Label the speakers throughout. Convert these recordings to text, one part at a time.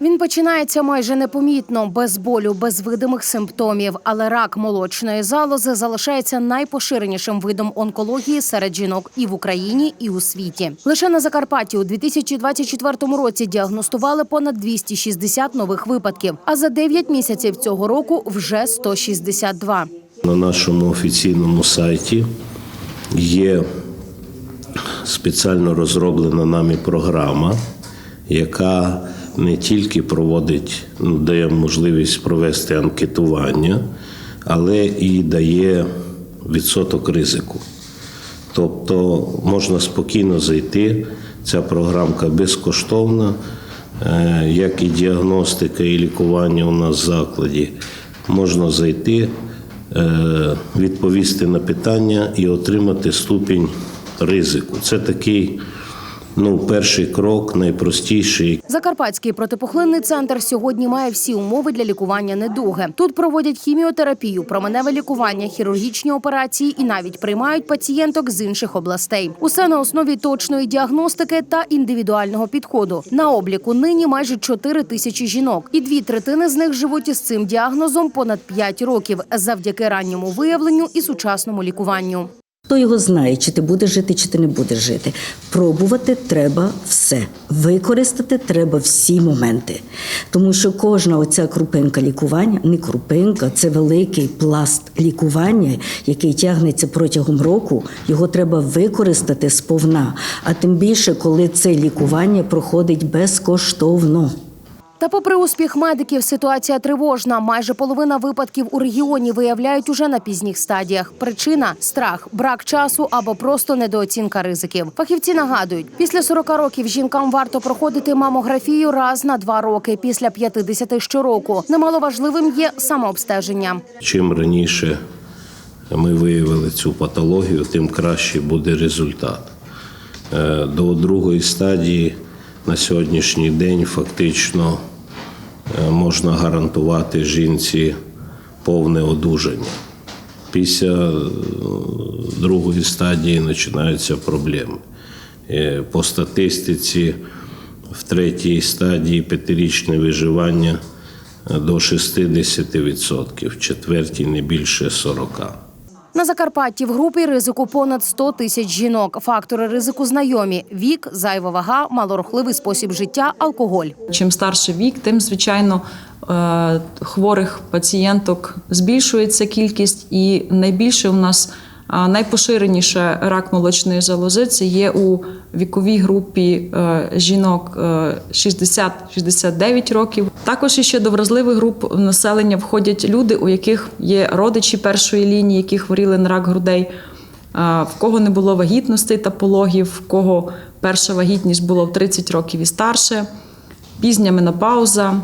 Speaker 1: Він починається майже непомітно, без болю, без видимих симптомів. Але рак молочної залози залишається найпоширенішим видом онкології серед жінок і в Україні, і у світі. Лише на Закарпатті у 2024 році діагностували понад 260 нових випадків. А за 9 місяців цього року вже 162.
Speaker 2: На нашому офіційному сайті є спеціально розроблена нами програма, яка не тільки проводить, ну, дає можливість провести анкетування, але і дає відсоток ризику. Тобто можна спокійно зайти. Ця програмка безкоштовна, Е, як і діагностика, і лікування у нас в закладі. Можна зайти, е, відповісти на питання і отримати ступінь ризику. Це такий ну, перший крок, найпростіший,
Speaker 1: Закарпатський протипухлинний центр сьогодні має всі умови для лікування недуги. Тут проводять хіміотерапію, променеве лікування, хірургічні операції і навіть приймають пацієнток з інших областей. Усе на основі точної діагностики та індивідуального підходу. На обліку нині майже 4 тисячі жінок, і дві третини з них живуть із цим діагнозом понад 5 років завдяки ранньому виявленню і сучасному лікуванню.
Speaker 3: Хто його знає, чи ти будеш жити, чи ти не будеш жити. Пробувати треба все. Використати треба всі моменти. Тому що кожна оця крупинка лікування, не крупинка, це великий пласт лікування, який тягнеться протягом року. Його треба використати сповна. А тим більше, коли це лікування проходить безкоштовно.
Speaker 1: Та, попри успіх медиків, ситуація тривожна. Майже половина випадків у регіоні виявляють уже на пізніх стадіях. Причина страх, брак часу або просто недооцінка ризиків. Фахівці нагадують, після 40 років жінкам варто проходити мамографію раз на два роки, після 50 щороку. Немаловажливим є самообстеження.
Speaker 2: Чим раніше ми виявили цю патологію, тим краще буде результат. Е, До другої стадії на сьогоднішній день фактично е, можна гарантувати жінці повне одужання. Після е, другої стадії починаються проблеми. Е, По статистиці в третій стадії п'ятирічне виживання до 60%, в четвертій не більше 40%.
Speaker 1: На Закарпатті в групі ризику понад 100 тисяч жінок. Фактори ризику знайомі: вік, зайва вага, малорухливий спосіб життя, алкоголь.
Speaker 4: Чим старший вік, тим звичайно е, хворих пацієнток збільшується кількість, і найбільше у нас найпоширеніше рак молочної залози це є у віковій групі е, жінок е, 60-69 років. Також іще до вразливих груп населення входять люди, у яких є родичі першої лінії, які хворіли на рак грудей. В кого не було вагітностей та пологів, в кого перша вагітність була в 30 років і старше, пізня менопауза,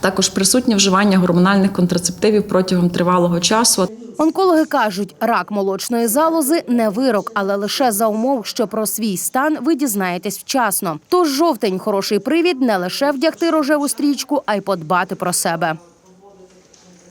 Speaker 4: також присутнє вживання гормональних контрацептивів протягом тривалого часу.
Speaker 1: Онкологи кажуть, рак молочної залози не вирок, але лише за умов, що про свій стан ви дізнаєтесь вчасно. Тож жовтень хороший привід не лише вдягти рожеву стрічку, а й подбати про себе.